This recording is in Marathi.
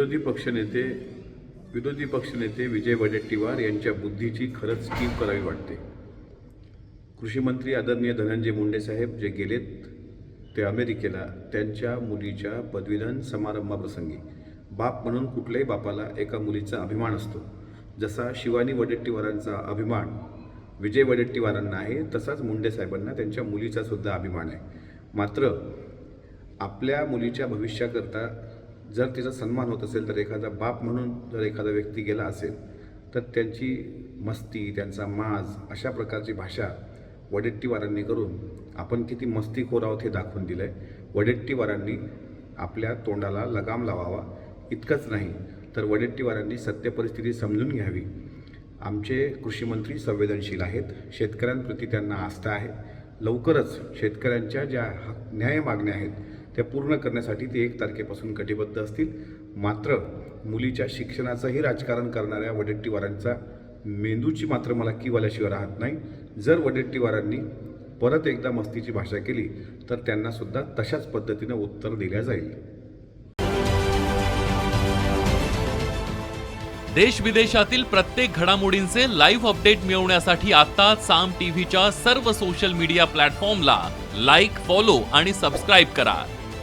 विरोधी पक्षनेते विरोधी पक्षनेते विजय वडेट्टीवार यांच्या बुद्धीची खरंच कीव करावी वाटते. कृषी मंत्री आदरणीय धनंजय मुंडे साहेब जे गेलेत ते अमेरिकेला त्यांच्या मुलीच्या पदवीदान समारंभाप्रसंगी. बाप म्हणून कुठल्याही बापाला एका मुलीचा अभिमान असतो. जसा शिवानी वडेट्टीवारांचा अभिमान विजय वडेट्टीवारांना आहे तसाच मुंडे साहेबांना त्यांच्या मुलीचा सुद्धा अभिमान आहे. मात्र आपल्या मुलीच्या भविष्याकरता जर तिचा सन्मान होत असेल तर एखादा बाप म्हणून जर एखादा व्यक्ती गेला असेल तर त्यांची मस्ती त्यांचा माज अशा प्रकारची भाषा वडेट्टीवारांनी करून आपण किती मस्तीखोर आहोत हे दाखवून दिलं आहे वडेट्टीवारांनी आपल्या तोंडाला लगाम लावावा. इतकंच नाही तर वडेट्टीवारांनी सत्य परिस्थिती समजून घ्यावी. आमचे कृषीमंत्री संवेदनशील आहेत. शेतकऱ्यांप्रती त्यांना आस्था आहे. लवकरच शेतकऱ्यांच्या ज्या हक- न्याय मागण्या आहेत त्या पूर्ण करण्यासाठी ते एक तारखेपासून कटिबद्ध असतील. मात्र मुलीच्या शिक्षणाचंही राजकारण करणाऱ्या वडेट्टीवारांचा मेंदूची मात्र मला किवाल्याशिवाय राहत नाही. जर वडेट्टीवारांनी परत एकदा मस्तीची भाषा केली तर त्यांनासुद्धा तशाच पद्धतीनं उत्तर दिल्या जाईल. देश विदेशातील प्रत्येक घडामोडींचे लाईव्ह अपडेट मिळवण्यासाठी आता साम टीव्हीच्या सर्व सोशल मीडिया प्लॅटफॉर्मला लाईक फॉलो आणि सबस्क्राईब करा.